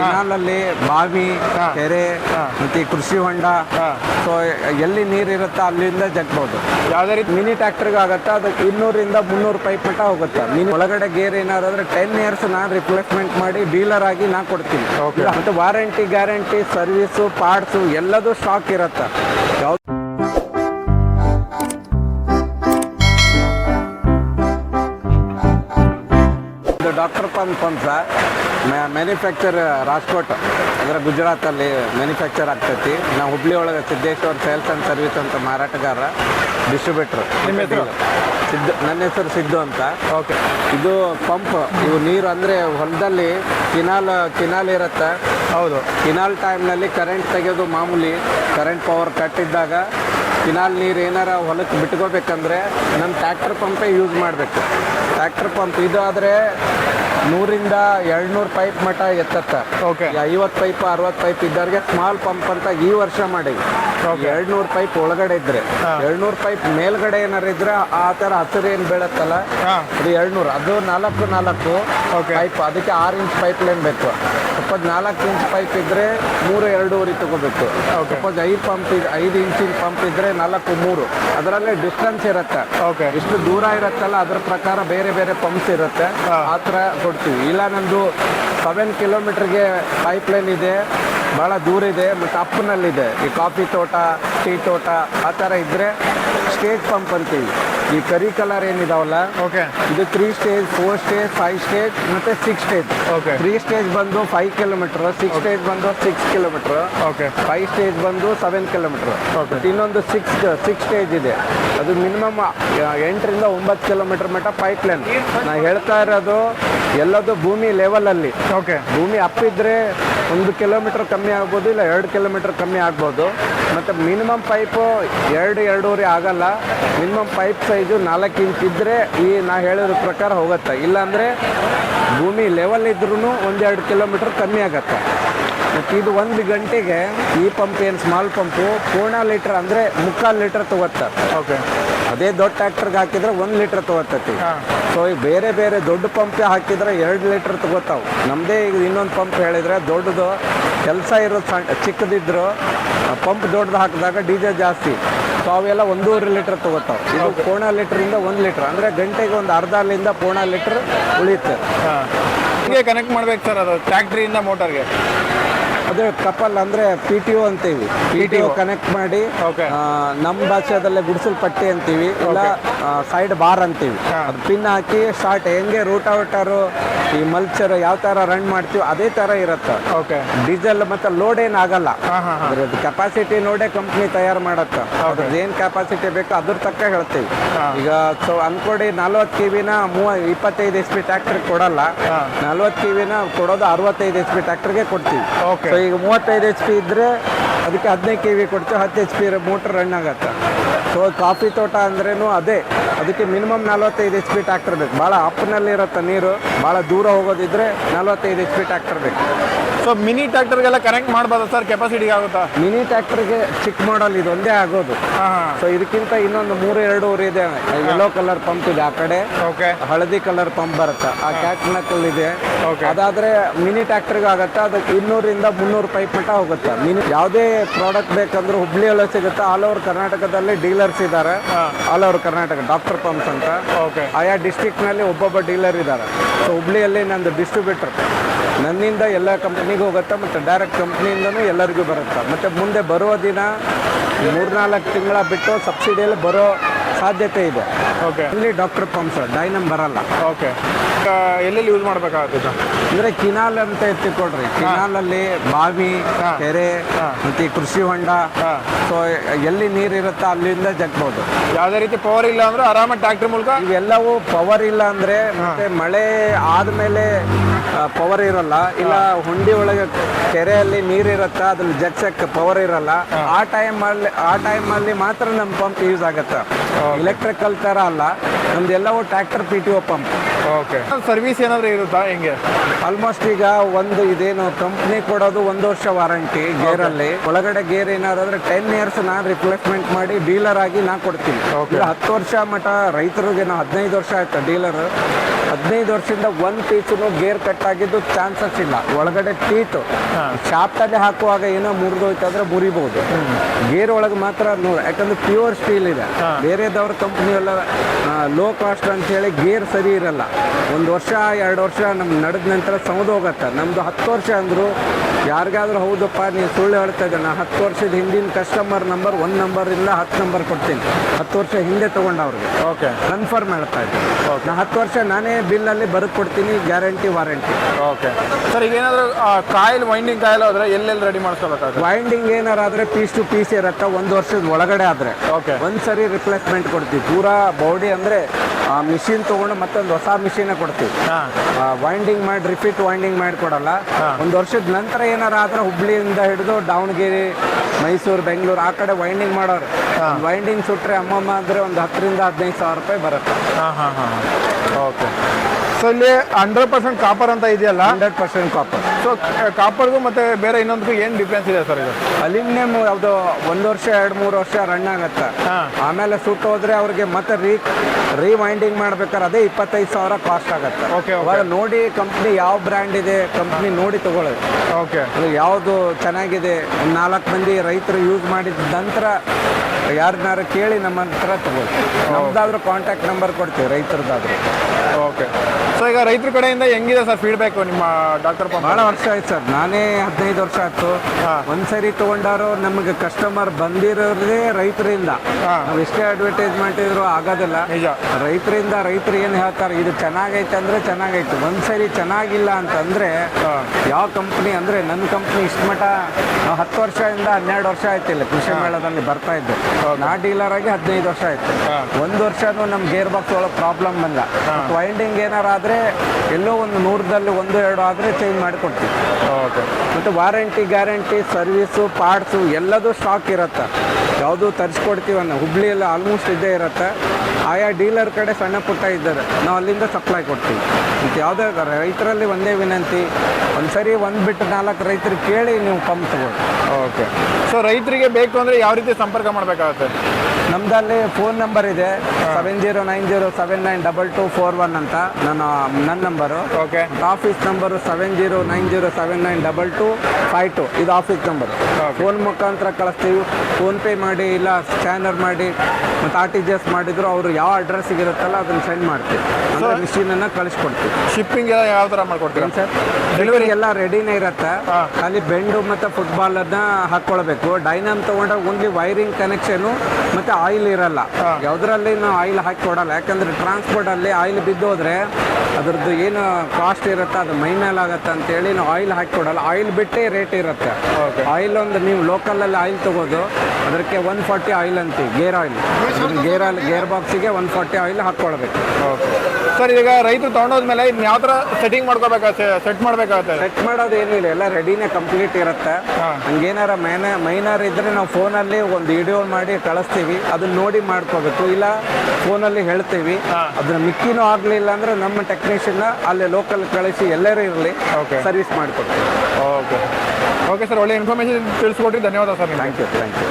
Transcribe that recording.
Canal ಅಲ್ಲಿ ಬಾವಿ. ಕೆರೆ ಮತ್ತೆ ಕೃಷಿ ಹೊಂಡ. ಸೊ ಎಲ್ಲಿ ನೀರ್ ಇರುತ್ತೋ ಅಲ್ಲಿಂದ ಜಗ್ಬೋದು. ಯಾವುದೇ ರೀತಿ ಮಿನಿ ಟ್ರ್ಯಾಕ್ಟರ್ಗೆ ಆಗುತ್ತೆ? ಅದು ಇನ್ನೂರಿಂದ ಮುನ್ನೂರು ಪೈಪ್ ಮಟ್ಟ ಹೋಗುತ್ತೆ? ನೀನು ಒಳಗಡೆ ಗೇರ್ ಏನಾದ್ರೆ ಟೆನ್ ಇಯರ್ಸ್ ನಾನು ರಿಪ್ಲೇಸ್ಮೆಂಟ್ ಮಾಡಿ ಡೀಲರ್ ಆಗಿ ನಾ ಕೊಡ್ತೀನಿ. ಮತ್ತೆ ವಾರಂಟಿ ಗ್ಯಾರಂಟಿ ಸರ್ವಿಸು ಪಾರ್ಟ್ಸು ಎಲ್ಲದೂ ಸ್ಟಾಕ್ ಇರುತ್ತೆ? ಇದು doctor pump pumps manufacture Rajkot ಅಂದರೆ ಗುಜರಾತಲ್ಲಿ ಮ್ಯಾನುಫ್ಯಾಕ್ಚರ್ ಆಗ್ತೈತಿ. ನಾವು ಹುಬ್ಳಿ ಒಳಗೆ ಸಿದ್ದೇಶ್ವರ್ ಸೇಲ್ಸ್ ಆ್ಯಂಡ್ ಸರ್ವಿಸ್ ಅಂತ ಮಾರಾಟಗಾರ ಡಿಸ್ಟ್ರಿಬ್ಯೂಟ್ರ್? ಸಿದ್ದು ನನ್ನ ಹೆಸರು ಸಿದ್ದು ಅಂತ. ಓಕೆ. ಇದು ಪಂಪ್ ಇವು ನೀರು ಅಂದರೆ ಹೊಲದಲ್ಲಿ ಕಿನಾಲ್ ಕಿನಾಲ್ ಇರುತ್ತೆ. ಹೌದು. ಕಿನಾಲ್ ಟೈಮ್ನಲ್ಲಿ ಕರೆಂಟ್ ತೆಗೆಯೋದು ಮಾಮೂಲಿ ಕರೆಂಟ್ ಪವರ್ ಕಟ್ಟಿದ್ದಾಗ ಇದ್ದಾಗ ಕಿನಾಲ್ ನೀರು ಏನಾರ ಹೊಲಕ್ಕೆ ಬಿಟ್ಕೋಬೇಕಂದ್ರೆ ನಮ್ಮ ಟ್ಯಾಕ್ಟರ್ ಪಂಪೇ ಯೂಸ್ ಮಾಡಬೇಕು. ಟ್ಯಾಕ್ಟರ್ ಪಂಪ್ ಇದು ಆದರೆ ನೂರಿಂದ ಎರಡ್ನೂರು ಪೈಪ್ ಮಟ್ಟ ಎತ್ತತ್ತ. ಓಕೆ ಐವತ್ತು ಪೈಪ್ ಅರವತ್ತು ಪೈಪ್ ಇದ್ದವ್ರಿಗೆ ಸ್ಮಾಲ್ ಪಂಪ್ ಅಂತ ಈ ವರ್ಷ ಮಾಡಿ. ಎರಡ್ನೂರು ಪೈಪ್ ಒಳಗಡೆ ಇದ್ರೆ. ಎರಡ್ನೂರು ಪೈಪ್ ಮೇಲ್ಗಡೆ ಏನಾರು ಇದ್ರೆ ಆ ಥರ ಹಸಿರು ಏನು ಬೀಳತ್ತಲ್ಲ? ಅದು ಎರಡ್ನೂರು ಅದು ನಾಲ್ಕು ನಾಲ್ಕು. ಪೈಪ್ ಅದಕ್ಕೆ ಆರು ಇಂಚ್ ಪೈಪ್ ಲೈನ್ ಬೇಕು. ಸಪೋಸ್ ನಾಲ್ಕು ಇಂಚ್ ಪೈಪ್ ಇದ್ರೆ ಮೂರು ಎರಡೂವರೆ ತಗೋಬೇಕು. ಓಕೆ ಸಪೋಸ್ ಐದು ಪಂಪ್ ಐದು ಇಂಚಿನ ಪಂಪ್ ಇದ್ರೆ ನಾಲ್ಕು ಮೂರು. ಅದರಲ್ಲೇ ಡಿಸ್ಟೆನ್ಸ್ ಇರತ್ತೆ. ಓಕೆ ಎಷ್ಟು ದೂರ ಇರುತ್ತಲ್ಲ ಅದ್ರ ಪ್ರಕಾರ ಬೇರೆ ಬೇರೆ ಪಂಪ್ಸ್ ಇರುತ್ತೆ. ಆ ಥರ ಕೊಡ್ತೀವಿ ಇಲ್ಲ ನಂದು ಸೆವೆನ್ ಕಿಲೋಮೀಟರ್ಗೆ ಪೈಪ್ ಲೈನ್ ಇದೆ. ಭಾಳ ದೂರ ಇದೆ ಮತ್ತು ಅಪ್ಪನಲ್ಲಿದೆ. ಈ ಕಾಫಿ ತೋಟ ಟೀ ತೋಟ ಆ ಥರ ಇದ್ದರೆ ಸ್ಟೇಜ್ ಪಂಪ್ ಅಂತೀವಿ. ಈ ಕರಿ ಕಲರ್ ಏನಿದಾವಲ್ಲ ಓಕೆ ಇದು three stage four stage five stage ಮತ್ತು six stage okay three stage ಬಂದು ಫೈವ್ ಕಿಲೋಮೀಟ್ರ್ ಸಿಕ್ಸ್ ಸ್ಟೇಜ್ ಬಂದು six kilometre okay five stage ಬಂದು ಸೆವೆನ್ ಕಿಲೋಮೀಟ್ರ್ ಓಕೆ ಇನ್ನೊಂದು ಸಿಕ್ಸ್ ಸಿಕ್ಸ್ ಸ್ಟೇಜ್ ಇದೆ. ಅದು ಮಿನಿಮಮ್ ಎಂಟರಿಂದ ಒಂಬತ್ತು ಕಿಲೋಮೀಟರ್ ಮಟ್ಟ ಪೈಪ್ ಲೈನ್ ನಾ ಹೇಳ್ತಾ ಇರೋದು ಎಲ್ಲದು ಭೂಮಿ ಲೆವೆಲಲ್ಲಿ ಓಕೆ ಭೂಮಿ ಅಪ್ ಇದ್ರೆ ಒಂದು ಕಿಲೋಮೀಟರ್ ಕಮ್ಮಿ ಆಗ್ಬೋದು, ಇಲ್ಲ ಎರಡು ಕಿಲೋಮೀಟರ್ ಕಮ್ಮಿ ಆಗ್ಬೋದು. ಮತ್ತು ಮಿನಿಮಮ್ ಪೈಪು ಎರಡು, ಎರಡೂವರೆ ಆಗಲ್ಲ. ಮಿನಿಮಮ್ ಪೈಪ್ ಸೈಜು ನಾಲ್ಕು ಇಂಚ್ ಇದ್ದರೆ ಈ ನಾ ಹೇಳಿರೋ ಪ್ರಕಾರ ಹೋಗುತ್ತೆ. ಇಲ್ಲಾಂದರೆ ಭೂಮಿ ಲೆವೆಲ್ ಇದ್ರೂ ಒಂದೆರಡು ಕಿಲೋಮೀಟರ್ ಕಮ್ಮಿ ಆಗತ್ತೆ. ಮತ್ತು ಇದು ಒಂದು ಗಂಟೆಗೆ ಈ ಪಂಪ್ ಏನು ಸ್ಮಾಲ್ ಪಂಪು ಪೂರ್ಣ ಲೀಟ್ರ್ ಅಂದರೆ ಮುಕ್ಕಾಲು ಲೀಟ್ರ್ ತಗೋತ ಓಕೆ ಅದೇ ದೊಡ್ಡ ಟ್ರ್ಯಾಕ್ಟರ್ಗೆ ಹಾಕಿದ್ರೆ ಒಂದು ಲೀಟ್ರ್ ತಗೋತೈತಿ. ಸೊ ಈಗ ಬೇರೆ ಬೇರೆ ದೊಡ್ಡ ಪಂಪ್ ಹಾಕಿದ್ರೆ ಎರಡು ಲೀಟರ್ ತಗೋತಾವು. ನಮ್ಮದೇ ಈಗ ಇನ್ನೊಂದು ಪಂಪ್ ಹೇಳಿದ್ರೆ ದೊಡ್ಡದು ಕೆಲಸ ಇರೋದು ಸಣ್ಣ ಚಿಕ್ಕದಿದ್ರು ಪಂಪ್ ದೊಡ್ಡದು ಹಾಕಿದಾಗ ಡೀಸೆಲ್ ಜಾಸ್ತಿ. ಸೊ ಅವೆಲ್ಲ ಒಂದೂವರೆ ಲೀಟರ್ ತಗೋತಾವೆ. ಇದು ಪೂರ್ಣ ಲೀಟ್ರಿಂದ ಒಂದು ಲೀಟ್ರ್. ಅಂದರೆ ಗಂಟೆಗೆ ಒಂದು ಅರ್ಧ ಅಲ್ಲಿಂದ ಪೂರ್ಣ ಲೀಟ್ರ್ ಉಳಿಯುತ್ತೆ. ಹಾಂ. ಹಿಂಗೆ ಕನೆಕ್ಟ್ ಮಾಡ್ಬೇಕು ಸರ್ ಅದು ಫ್ಯಾಕ್ಟ್ರಿಯಿಂದ ಮೋಟರ್ಗೆ ಅದೇ ಕಪಲ್ ಅಂದರೆ ಪಿ ಟಿ ಒ ಅಂತೀವಿ. ಪಿ ಟಿ ಒ ಕನೆಕ್ಟ್ ಮಾಡಿ ನಮ್ಮ ಭಾಷೆದಲ್ಲೇ ಗುಡಿಸಲ್ ಪಟ್ಟಿ ಅಂತೀವಿ. ಇಲ್ಲ ಸೈಡ್ ಬಾರ್ ಅಂತೀವಿ. ಅದು ಪಿನ್ ಹಾಕಿ ಸ್ಟಾರ್ಟ್ ಹೆಂಗೆ ರೂಟ್ ಔಟರು ಈ ಮಲ್ಚರ್ ಯಾವ ಥರ ರನ್ ಮಾಡ್ತೀವಿ ಅದೇ ಥರ ಇರುತ್ತೆ. ಓಕೆ ಡೀಸೆಲ್ ಮತ್ತೆ ಲೋಡ್ ಏನು ಆಗಲ್ಲ. ಅದ್ರದ್ದು ಕೆಪಾಸಿಟಿ ನೋಡೇ ಕಂಪ್ನಿ ತಯಾರು ಮಾಡತ್ತೆ. ಅದ್ರದ್ದು ಏನು ಕೆಪಾಸಿಟಿ ಬೇಕೋ ಅದ್ರ ತಕ್ಕ ಹೇಳ್ತೀವಿ. ಈಗ ಸೊ ಅನ್ಕೊಡಿ ನಲ್ವತ್ತು ಕೆ ವಿನ ಮೂವ ಇಪ್ಪತ್ತೈದು ಎಸ್ ಪಿ ಟ್ಯಾಕ್ಟ್ರಿಗೆ ಕೊಡಲ್ಲ. ನಲ್ವತ್ ನಲ್ವತ್ತು ಕೆ ವಿನ ಕೊಡೋದು ಅರವತ್ತೈದು ಎಸ್ ಪಿ ಟ್ಯಾಕ್ಟ್ರಿಗೆ ಕೊಡ್ತೀವಿ. ಸೊ ಈಗ ಮೂವತ್ತೈದು ಎಚ್ ಪಿ ಇದ್ದರೆ ಅದಕ್ಕೆ ಹದಿನೈದು ಕೆ ವಿ ಕೊಡ್ತೀವಿ, ಹತ್ತು ಎಚ್ ಪಿ ಮೋಟ್ರ್ ರನ್ ಆಗತ್ತೆ. ಸೊ ಕಾಫಿ ತೋಟ ಅಂದ್ರೇನು ಅದೇ. ಅದಕ್ಕೆ ಮಿನಿಮಮ್ ನಲವತ್ತೈದು ಎಚ್ ಪಿ ಟ್ಯಾಕ್ಟರ್ ಬೇಕು. ಭಾಳ ಅಪ್ನಲ್ಲಿ ಇರುತ್ತೆ ನೀರು ಭಾಳ ದೂರ ಹೋಗೋದಿದ್ರೆ ನಲ್ವತ್ತೈದು ಎಚ್ ಪಿ ಟ್ಯಾಕ್ಟರ್ ಬೇಕು. ಸೊ ಮಿನಿ ಟ್ಯಾಕ್ಟರ್ಗೆಲ್ಲ ಕನೆಕ್ಟ್ ಮಾಡ್ಬೋದಾ ಸರ್? ಕೆಪಾಸಿಟಿ ಆಗುತ್ತಾ? ಮಿನಿ ಟ್ಯಾಕ್ಟರ್ಗೆ ಚಿಕ್ಕ ಮಾಡಲ್ ಇದೊಂದೇ ಆಗೋದು. ಸೊ ಇದಕ್ಕಿಂತ ಇನ್ನೊಂದು ಮೂರು ಊರು ಇದೆ. ಯೆಲ್ಲೋ ಕಲರ್ ಪಂಪ್ ಇದೆ ಆ ಕಡೆ. ಓಕೆ ಹಳದಿ ಕಲರ್ ಪಂಪ್ ಬರುತ್ತೆ. ಆ ಕ್ಯಾಟ್ ನಕಲ್ ಇದೆ. ಅದಾದ್ರೆ ಮಿನಿ ಟ್ಯಾಕ್ಟರ್ಗೆ ಆಗತ್ತೆ? ಅದು ಇನ್ನೂರಿಂದ ಮುನ್ನೂರು ಪೈಪ್ ಮಟ್ಟ ಹೋಗುತ್ತೆ? ಮಿನಿ ಯಾವುದೇ ಪ್ರಾಡಕ್ಟ್ ಬೇಕಂದ್ರೆ ಹುಬ್ಳಿ ಎಲ್ಲ ಸಿಗುತ್ತೆ. ಆಲ್ ಓವರ್ ಕರ್ನಾಟಕದಲ್ಲಿ ಡೀಲರ್ಸ್ ಇದ್ದಾರೆ all over Karnataka doctor pumps ಅಂತ. ಓಕೆ. ಆಯಾ ಡಿಸ್ಟಿಕ್ನಲ್ಲಿ ಒಬ್ಬೊಬ್ಬ ಡೀಲರ್ ಇದ್ದಾರೆ ಸೊ ಹುಬ್ಳಿಯಲ್ಲಿ ನಂದು ಡಿಸ್ಟ್ರಿಬ್ಯೂಟರ್ ನನ್ನಿಂದ ಎಲ್ಲ ಕಂಪ್ನಿಗೂ ಹೋಗುತ್ತೆ ಮತ್ತು ಡೈರೆಕ್ಟ್ ಕಂಪ್ನಿಯಿಂದನೂ ಎಲ್ಲರಿಗೂ ಬರುತ್ತೆ. ಮತ್ತು ಮುಂದೆ ಬರುವ ದಿನ ಮೂರ್ನಾಲ್ಕು ತಿಂಗಳ ಬಿಟ್ಟು ಸಬ್ಸಿಡಿಯಲ್ಲಿ ಬರೋ ಸಾಧ್ಯತೆ ಇದೆ. ಓಕೆ. ಇಲ್ಲಿ ಡಾಕ್ಟರ್ ಪಂಪ್ಸ್ ಡೈನಮ್ ಬರಲ್ಲ. ಓಕೆ. ಎಲ್ಲೆಲ್ಲಿ ಯೂಸ್ ಮಾಡಬೇಕಾಗುತ್ತೆ ಅಂದ್ರೆ ಕಿನಾಲ್ ಅಂತ ಎತ್ತಿಕೊಡ್ರಿ ಕಿನಾಲ್ ಅಲ್ಲಿ ಬಾವಿ ಕೆರೆ. ಮತ್ತೆ ಕೃಷಿ ಹೊಂಡ. ಸೊ ಎಲ್ಲಿ ನೀರ್ ಇರುತ್ತೋ ಅಲ್ಲಿಂದ ಜಗ್ಬಹುದು ಯಾವುದೇ ರೀತಿ ಪವರ್ ಇಲ್ಲ ಅಂದ್ರೆ ಆರಾಮ ಟ್ರಾಕ್ಟರ್ ಮೂಲಕ? ಇವೆಲ್ಲವೂ ಪವರ್ ಇಲ್ಲ ಅಂದ್ರೆ ಮತ್ತೆ ಮಳೆ ಆದ್ಮೇಲೆ ಪವರ್ ಇರಲ್ಲ. ಇಲ್ಲ ಹುಂಡಿ ಒಳಗೆ ಕೆರೆಯಲ್ಲಿ ಇರುತ್ತಾ ಅದ್ರಲ್ಲಿ ಜಗ್ಸಕ್ ಪವರ್ ಇರಲ್ಲ. ಆ ಟೈಮ್ ಅಲ್ಲಿ ಆ ಟೈಮ್ ಅಲ್ಲಿ ಮಾತ್ರ ನಮ್ಮ ಪಂಪ್ ಯೂಸ್ ಆಗತ್ತೆ. ಎಲೆಕ್ಟ್ರಿಕಲ್ ತರ ಅಲ್ಲ. ನಮ್ದೆಲ್ಲವೂ tractor P T O pump okay service ಏನಾದ್ರೂ ಇರುತ್ತಾ ಹೆಂಗೆ? ಆಲ್ಮೋಸ್ಟ್ ಈಗ ಒಂದು ಇದೇನು ಕಂಪ್ನಿ ಕೊಡೋದು ಒಂದು ವರ್ಷ ವಾರಂಟಿ ಗೇರ್ ಅಲ್ಲಿ. ಒಳಗಡೆ ಗೇರ್ ಏನಾದ್ರೆ ಟೆನ್ ಇಯರ್ಸ್ ನಾನು ರಿಪ್ಲೇಸ್ಮೆಂಟ್ ಮಾಡಿ ಡೀಲರ್ ಆಗಿ ನಾ ಕೊಡ್ತೀನಿ. ಹತ್ತು ವರ್ಷ ಮಟ ರೈತರಿಗೆ ನಾವು ಹದಿನೈದು ವರ್ಷ ಆಯ್ತು ಡೀಲರ್ ಹದಿನೈದು ವರ್ಷದಿಂದ ಒಂದು ಪೀಸು ಗೇರ್ ಕಟ್ ಆಗಿದ್ದು ಚಾನ್ಸಸ್ ಇಲ್ಲ. ಒಳಗಡೆ ಟೀಟು ಶಾಪ್ಟಲ್ಲಿ ಹಾಕುವಾಗ ಏನೋ ಮುರಿದೋಯ್ತು ಅಂದ್ರೆ ಮುರಿಬಹುದು ಗೇರ್ ಒಳಗೆ ಮಾತ್ರ ನೂರು ಯಾಕಂದ್ರೆ ಪ್ಯೂರ್ ಸ್ಟೀಲ್ ಇದೆ. ಬೇರೆದವ್ರ ಕಂಪ್ನಿ ಎಲ್ಲ ಲೋ ಕಾಸ್ಟ್ ಅಂತ ಹೇಳಿ ಗೇರ್ ಸರಿ ಇರಲ್ಲ. ಒಂದು ವರ್ಷ ಎರಡು ವರ್ಷ ನಮ್ಗೆ ನಡೆದ ನಂತರ ಸೌದು ಹೋಗತ್ತೆ. ನಮ್ದು ಹತ್ತು ವರ್ಷ ಅಂದ್ರು ಯಾರಿಗಾದ್ರೂ ಹೌದಪ್ಪ ನೀವು ಸುಳ್ಳು ಹೇಳ್ತಾ ಇದ್ದೆ. ನಾ ಹತ್ತು ವರ್ಷದ ಹಿಂದಿನ ಕಸ್ಟಮರ್ ನಂಬರ್ ಒಂದು ನಂಬರಿಂದ ಹತ್ತು ನಂಬರ್ ಕೊಡ್ತೀನಿ. ಹತ್ತು ವರ್ಷ ಹಿಂದೆ ತೊಗೊಂಡವ್ರಿಗೆ ಓಕೆ ಕನ್ಫರ್ಮ್ ಹೇಳ್ತಾ ಇದ್ದೀನಿ. ನಾ ಹತ್ತು ವರ್ಷ ನಾನೇ ಬಿಲ್ಲಲ್ಲಿ ಬರೆದು ಕೊಡ್ತೀನಿ ಗ್ಯಾರಂಟಿ ವಾರಂಟಿ. ಓಕೆ. ಸರ್ ಈಗ ಏನಾದರೂ ಕಾಯಿಲ್ ವೈಂಡಿಂಗ್ ಕಾಯಿಲ್ ಆದರೆ ಎಲ್ಲೆಲ್ಲಿ ರೆಡಿ ಮಾಡಿಸ್ಕೋಬೇಕಾಗುತ್ತೆ? ವೈಂಡಿಂಗ್ ಏನಾರ ಆದ್ರೆ ಪೀಸ್ ಟು ಪೀಸ್ ಇರತ್ತೆ ಒಂದು ವರ್ಷದ ಒಳಗಡೆ ಆದ್ರೆ. ಓಕೆ. ಒಂದು ಸರಿ ರಿಪ್ಲೇಸ್ಮೆಂಟ್ ಕೊಡ್ತೀವಿ. ಪೂರಾ ಬಾಡಿ ಅಂದ್ರೆ ಆ ಮಿಷಿನ್ ತೊಗೊಂಡು ಮತ್ತೊಂದು ಹೊಸ ಮಿಷಿನ್ ಕೊಡ್ತೀವಿ. ವೈಂಡಿಂಗ್ ಮಾಡಿ ರಿಪೀಟ್ ವೈಂಡಿಂಗ್ ಮಾಡಿ ಕೊಡಲ್ಲ. ಒಂದು ವರ್ಷದ ನಂತರ ಏನಾರ ಆದ್ರೆ ಹುಬ್ಳಿಯಿಂದ ಹಿಡಿದು ದಾವಣಗೆರೆ ಮೈಸೂರು ಬೆಂಗಳೂರು ಆ ಕಡೆ ವೈಂಡಿಂಗ್ ಮಾಡೋರು. ವೈಂಡಿಂಗ್ ಸುಟ್ರೆ ಅಮ್ಮಮ್ಮ ಅಂದ್ರೆ ಒಂದು ಹತ್ತರಿಂದ ಹದಿನೈದು ಸಾವಿರ ರೂಪಾಯಿ ಬರುತ್ತೆ. ಹಾಂ ಹಾಂ ಹಾಂ. ಓಕೆ. ಸೊ ಇಲ್ಲಿ ಹಂಡ್ರೆಡ್ ಪರ್ಸೆಂಟ್ ಕಾಪರ್ ಅಂತ ಇದೆಯಲ್ಲ? ಹಂಡ್ರೆಡ್ ಪರ್ಸೆಂಟ್ ಕಾಪರ್ ಸೊ ಕಾಪರ್ಗೂ ಮತ್ತೆ ಬೇರೆ ಇನ್ನೊಂದಕ್ಕೂ ಏನು ಡಿಫ್ರೆನ್ಸ್ ಇದೆ ಸರ್ ಇದು? ಅಲ್ಯೂಮಿನಿಯಂ ಯಾವುದೋ ಒಂದು ವರ್ಷ ಎರಡು ಮೂರು ವರ್ಷ ರನ್ ಆಗುತ್ತೆ. ಆಮೇಲೆ ಸುಟ್ಟು ಹೋದ್ರೆ ಅವ್ರಿಗೆ ಮತ್ತೆ ರೀ ರೀವೈಂಡಿಂಗ್ ಮಾಡ್ಬೇಕಾದ್ರೆ ಅದೇ ಇಪ್ಪತ್ತೈದು ಸಾವಿರ ಕಾಸ್ಟ್ ಆಗತ್ತೆ. ಓಕೆ. ಅವಾಗ ನೋಡಿ ಕಂಪ್ನಿ ಯಾವ ಬ್ರ್ಯಾಂಡ್ ಇದೆ ಕಂಪ್ನಿ ನೋಡಿ ತಗೊಳ್ಳೋದು ಓಕೆ ಯಾವುದು ಚೆನ್ನಾಗಿದೆ ನಾಲ್ಕು ಮಂದಿ ರೈತರು ಯೂಸ್ ಮಾಡಿದ ನಂತರ ಯಾರನ್ನಾರು ಕೇಳಿ ನಮ್ಮ ಹತ್ರ ತಗೊಳ್ಳಿ. ನಮ್ದಾದ್ರೂ ಕಾಂಟ್ಯಾಕ್ಟ್ ನಂಬರ್ ಕೊಡ್ತೀವಿ ರೈತರದಾದ್ರು ಓಕೆ ಸೊ ಈಗ ರೈತರ ಕಡೆಯಿಂದ ಹೆಂಗಿದೆ ಸರ್ ಫೀಡ್ಬ್ಯಾಕು ನಿಮ್ಮ ಡಾಕ್ಟರ್ ಬಹಳ ವರ್ಷ ಆಯ್ತು ಸರ್. ನಾನೇ ಹದಿನೈದು ವರ್ಷ ಆಯ್ತು. ಒಂದ್ಸರಿ ತಗೊಂಡಾರು ನಮಗೆ ಕಸ್ಟಮರ್ ಬಂದಿರೋದೇ ರೈತರಿಂದ. ನಾವು ಎಷ್ಟೇ ಅಡ್ವರ್ಟೈಸ್ ಮಾಡಿದ್ರು ಆಗೋದಿಲ್ಲ. ರೈತರಿಂದ ರೈತರು ಏನು ಹೇಳ್ತಾರೆ ಇದು ಚೆನ್ನಾಗೈತೆ ಅಂದ್ರೆ ಚೆನ್ನಾಗೈತೆ. ಒಂದ್ಸರಿ ಚೆನ್ನಾಗಿಲ್ಲ ಅಂತಂದ್ರೆ ಯಾವ ಕಂಪ್ನಿ ಅಂದ್ರೆ ನನ್ನ ಕಂಪ್ನಿ ಇಷ್ಟು ಮಟ ಹತ್ತು ವರ್ಷದಿಂದ ಹನ್ನೆರಡು ವರ್ಷ ಆಯ್ತಿಲ್ಲ ಕೃಷಿ ಮೇಳದಲ್ಲಿ ಬರ್ತಾ ಇದ್ದೆ. ನಾ ಡೀಲರ್ ಆಗಿ ಹದಿನೈದು ವರ್ಷ ಆಯ್ತು. ಒಂದು ವರ್ಷನೂ ನಮ್ಮ ಗೇರ್ ಬಾಕ್ಸ್ ಒಳಗೆ ಪ್ರಾಬ್ಲಮ್ ಬಂದ ವೈಂಡಿಂಗ್ ಏನಾರ ಆದ್ರೆ ಎಲ್ಲೋ ಒಂದು ನೂರದಲ್ಲಿ ಒಂದು ಎರಡು ಆದರೆ ಚೇಂಜ್ ಮಾಡಿಕೊಡ್ತೀವಿ. ಓಕೆ ಮತ್ತು ವಾರಂಟಿ ಗ್ಯಾರಂಟಿ ಸರ್ವಿಸು ಪಾರ್ಟ್ಸು ಎಲ್ಲದೂ ಸ್ಟಾಕ್ ಇರುತ್ತೆ. ಯಾವುದು ತರಿಸ್ಕೊಡ್ತೀವಿ ಅನ್ನೋ ಹುಬ್ಳಿಯಲ್ಲಿ ಆಲ್ಮೋಸ್ಟ್ ಇದ್ದೇ ಇರುತ್ತೆ. ಆಯಾ ಡೀಲರ್ ಕಡೆ ಸಣ್ಣ ಪುಟ್ಟ ಇದ್ದಾರೆ. ನಾವು ಅಲ್ಲಿಂದ ಸಪ್ಲೈ ಕೊಡ್ತೀವಿ. ಮತ್ತು ಯಾವುದೇ ರೈತರಲ್ಲಿ ಒಂದೇ ವಿನಂತಿ ಒಂದು ಸರಿ ಒಂದು ಬಿಟ್ಟು ನಾಲ್ಕು ರೈತರು ಕೇಳಿ ನೀವು ಪಂಪ್ ತಗೊಳ್ಳಿ. ಓಕೆ ಸೊ ರೈತರಿಗೆ ಬೇಕು ಅಂದರೆ ಯಾವ ರೀತಿ ಸಂಪರ್ಕ ಮಾಡಬೇಕಾಗುತ್ತೆ? ನಮ್ಮದಲ್ಲಿ ಫೋನ್ ನಂಬರ್ ಇದೆ. Seven zero nine zero seven nine double two four one ಅಂತ ನನ್ನ ನನ್ನ number okay office number seven zero nine zero seven nine double two five two ಇದು ಆಫೀಸ್ ನಂಬರ್ ಫೋನ್ ಮುಖಾಂತರ ಕಳಿಸ್ತೀವಿ. ಫೋನ್ಪೇ ಮಾಡಿ ಇಲ್ಲ ಸ್ಕ್ಯಾನರ್ ಮಾಡಿ ಮತ್ತು ಆರ್ ಟಿ ಜಿ ಎಸ್ ಮಾಡಿದ್ರು ಅವರು ಯಾವ ಅಡ್ರೆಸ್ಸಿಗೆ ಇರುತ್ತಲ್ಲ ಅದನ್ನು ಸೆಂಡ್ ಮಾಡ್ತೀವಿ. ಅಂದರೆ ಮಿಷಿನನ್ನು ಕಳಿಸ್ಕೊಡ್ತೀವಿ. ಶಿಪ್ಪಿಂಗ್ ಎಲ್ಲ ಯಾವ ಥರ ಮಾಡ್ಕೊಡ್ತೀರಾ? ಸರ್ ಡೆಲಿವರಿ ಎಲ್ಲ ರೆಡಿನೇ ಇರುತ್ತೆ. ಅಲ್ಲಿ ಖಾಲಿ ಬೆಂಡು ಮತ್ತು ಫುಟ್ಬಾಲನ್ನು ಹಾಕ್ಕೊಳ್ಬೇಕು ಡೈನಾಮ್ ತೊಗೊಂಡಾಗ ಓನ್ಲಿ ವೈರಿಂಗ್ ಕನೆಕ್ಷನು ಮತ್ತು ಆಯಿಲ್ ಇರಲ್ಲ. ಯಾವುದರಲ್ಲಿ ನಾವು ಆಯಿಲ್ ಹಾಕಿ ಕೊಡಲ್ಲ. ಯಾಕಂದರೆ ಟ್ರಾನ್ಸ್ಪೋರ್ಟಲ್ಲಿ ಆಯಿಲ್ ಬಿದ್ದೋದ್ರೆ ಅದ್ರದ್ದು ಏನು ಕಾಸ್ಟ್ ಇರುತ್ತೆ ಅದು ಮೈ ಮೇಲೆ ಆಗುತ್ತೆ ಅಂತೇಳಿ ನಾವು ಆಯಿಲ್ ಹಾಕಿ ಕೊಡಲ್ಲ. ಆಯಿಲ್ ಬಿಟ್ಟೇ ರೇಟ್ ಇರುತ್ತೆ. ಆಯಿಲ್ ಒಂದು ನೀವು ಲೋಕಲಲ್ಲಿ ಆಯಿಲ್ ತಗೋದು ಅದಕ್ಕೆ ಒನ್ ಫಾರ್ಟಿ ಆಯಿಲ್ ಅಂತೀವಿ gear oil gear oil gear ಬಾಕ್ಸಿಗೆ one forty oil ಹಾಕ್ಕೊಳ್ಬೇಕು. ಓಕೆ ಸರ್ ಈಗ ರೈತರು ತೊಗೊಂಡೋದ್ಮೇಲೆ ಇದನ್ನ ಯಾವ ಥರ ಸೆಟ್ಟಿಂಗ್ ಮಾಡ್ಕೋಬೇಕಾಗುತ್ತೆ ಸೆಟ್ ಮಾಡ್ಬೇಕಾಗುತ್ತೆ? ಸೆಟ್ ಮಾಡೋದು ಇಲ್ಲ ಎಲ್ಲ ರೆಡಿನೇ ಕಂಪ್ಲೀಟ್ ಇರುತ್ತೆ. ಹಂಗೇನಾರ ಮೈನ ಮೈನರ್ ಇದ್ರೆ ನಾವು ಫೋನಲ್ಲಿ ಒಂದು ವಿಡಿಯೋ ಮಾಡಿ ಕಳಿಸ್ತೀವಿ ಅದನ್ನ ನೋಡಿ ಮಾಡ್ಕೋಬೇಕು. ಇಲ್ಲ ಫೋನಲ್ಲಿ ಹೇಳ್ತೀವಿ. ಅದ್ರ ಅದನ್ನ ಮಿಕ್ಕಿನೂ ಆಗಲಿಲ್ಲ ಅಂದ್ರೆ ನಮ್ಮ ಟೆಕ್ನಿಷಿಯನ್ ಅಲ್ಲೇ ಲೋಕಲ್ ಕಳಿಸಿ ಎಲ್ಲರೂ ಇರಲಿ Okay. ಸರ್ವಿಸ್ ಮಾಡಿಕೊಡ್ತೀವಿ. ಓಕೆ ಓಕೆ ಸರ್ ಒಳ್ಳೆ ಇನ್ಫಾರ್ಮೇಷನ್ ತಿಳಿಸ್ಕೊಟ್ರಿ ಧನ್ಯವಾದ sir thank you thank you